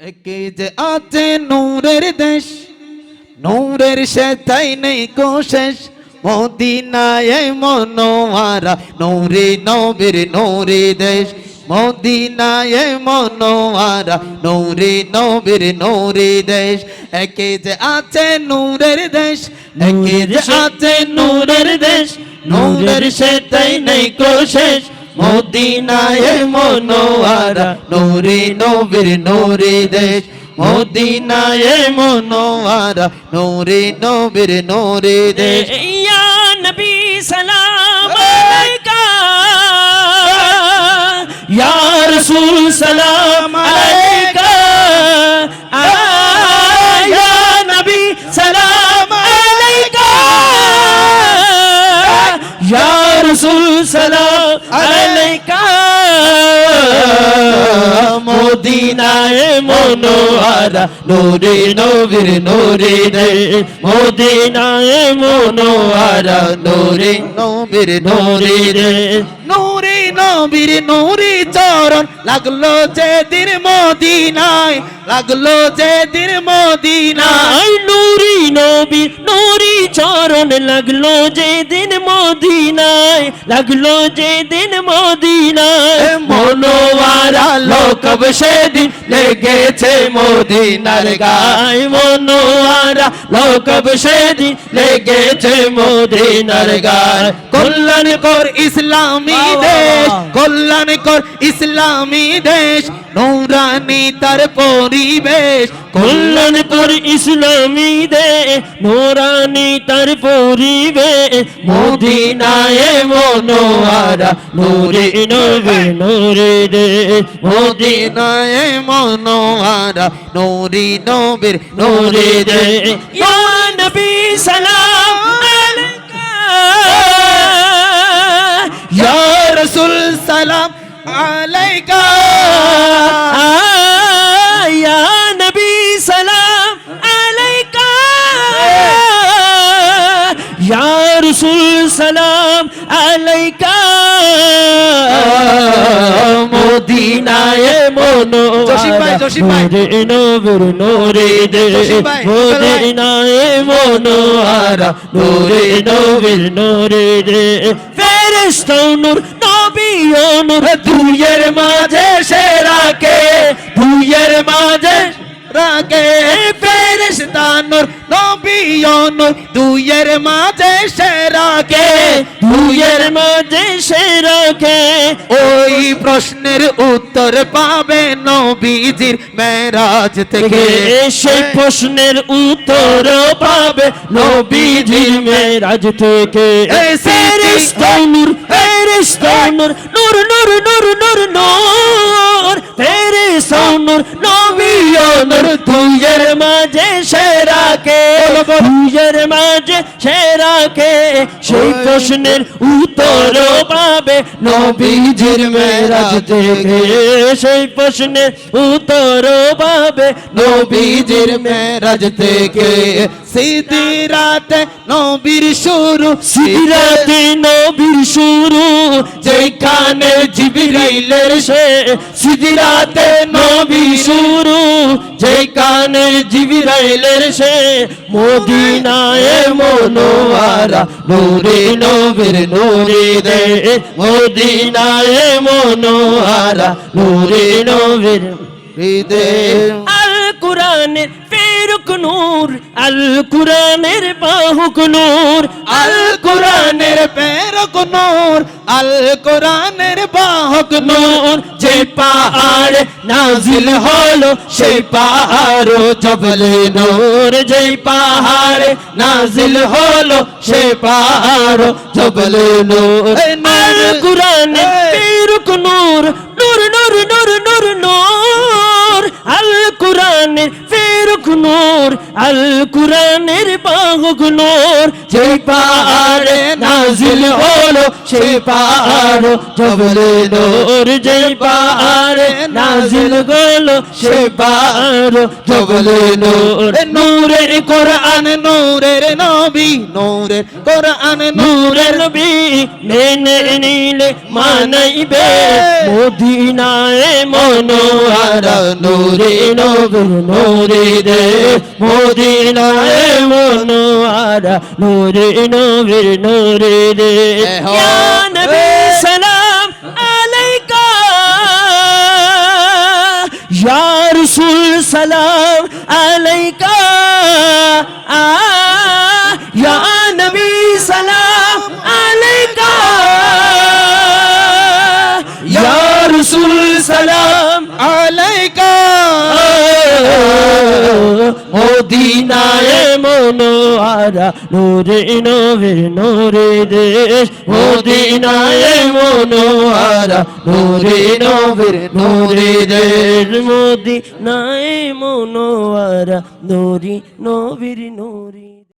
একে যে আছে নূরের দেশ নূরের সে তাই নেই কোশেষ মদিনায় মনোয়ারা নূরে নবীর নূরে দেশ। মদিনায় মনোয়ারা নূরে নবীর নূরে দেশ। একে যে আছে নূরের দেশ একে যে আছে নূরের দেশ নূরের সে তাই নেই কোশেষ মদিনায় মনোয়ারা নোরে নবীর নোরে দেশ। মদিনায় মনোয়ারা নোরে নবীর নোরে দেশ। ইয়া নবী সালাম হ্যাঁ। আলাইকা। হ্যাঁ। ইয়া রাসূল সালাম মদিনায় মনোয়ারা রে। মদিনায় মনোয়ারা রে। চরণ লাগল যে দিন মদিনায় লাগল যে দিন মদিনায়। নূরি নবীর চরণ লাগল যে দিন মদিনায় লাগল যে দিন মদিনায় মনোয়ারা লোকব সেদিন লেগেছে মদিনার গায়? মনোয়ারা লোকব সেদিন লেগেছে মদিনার গায়? কল্যাণ কর ইসলামী দেশ কল্যাণ কর ইসলামী দেশ নৌরানি তার পরিবেশ কল্যাণ কর ইসলামী দে, নোরানি তার পরিবে মদিনায় মনোয়ারা, নোরে নবে, নোরে দে, মদিনায় মনোয়ারা, নৌরি নবীর, নোরে দে। ইয়া নবী সালাম আলাইকা সালাম আলাইকা। ইয়া নবী সালাম আলাইকা। ইয়া রাসূল সালাম আলাইকা। মদিনায় মনো। নোরে নবীর নোরে দে মদিনায় মনোয়ারা নোরে নবীর নোরে দে ফেরেশতা নূর নবী দুইয়ের মাঝে সেরাকে দুইয়ের মাঝে রাগে ফেরেশতা নূর নবী দুইয়ের মাঝে সেরাকে দুইয়ের মাঝে সেরাকে ওই প্রশ্নের উত্তর পাবে নবীজির মেরাজ থেকে। সেই প্রশ্নের উত্তর পাবে নবীজির মেরাজ থেকে। এই ফেরেশতা নূর নূর নূর নূর নূর নূর নূর ফেরেশতা নূর নবী দুইয়ের মাঝে সেরাকে দুইয়ের মাঝে সেরাকে সেই প্রশ্নের উত্তর পাবে নবীজির মেরাজ থেকে সেই প্রশ্নের উত্তর পাবে নবীজির মেরাজ থেকে সিদিরাতে নবীর শুরু সিরাতে নবীর শুরু। যেখানে জিবরাইলের সে সিরাতে নবী শুরু যেখানে জিবরাইলের সে মদিনায় মনোয়ারা, নূরে নবীর নূরে দে। মদিনায় মনোয়ারা, নূরে নবীর হৃদয় আল কোরআনের ফেরুক নূর, আল কোরআনের বাহুক নূর, আল কোরআনের প্রেরক নূর আল কোরআনের বাহক নূর। যে পাহাড় নাজিল হলো সেই পাহাড় জবলে নূর। যে পাহাড় নাজিল হলো সেই পাহাড় জবলে নূর। কোরআনে এই। নূর নূর নূর নূর নূর নূর। আল কোরআনে ফেরুক নূর নূর আল কুরআনের বাহক নূর। যেই পাহাড়ে নাজিল হলো, সেই পাহাড় জবলে নূর। যেই পাহাড়ে নাজিল হলো, সেই পাহাড় জবলে নূর। নূরের কোরআন নূরের নবী, নূরের কোরআন নূরের নবী মেনে নিলে মানাইবে। মদিনায় মনোয়ারা নূরে নবী নূরে দে মদিনায় মনোয়ারা নূরে নবীর নূরে দে ইয়া নবী সালাম আলাইকা। ইয়া রাসূল সালাম আলাইকা। মদিনায় মনোয়ারা, নূরে নবীর নূরে দেশ। মদিনায় মনোয়ারা, নূরে নবীর নূরে দেশ। মদিনায় মনোয়ারা, নূরি নবীর নূরি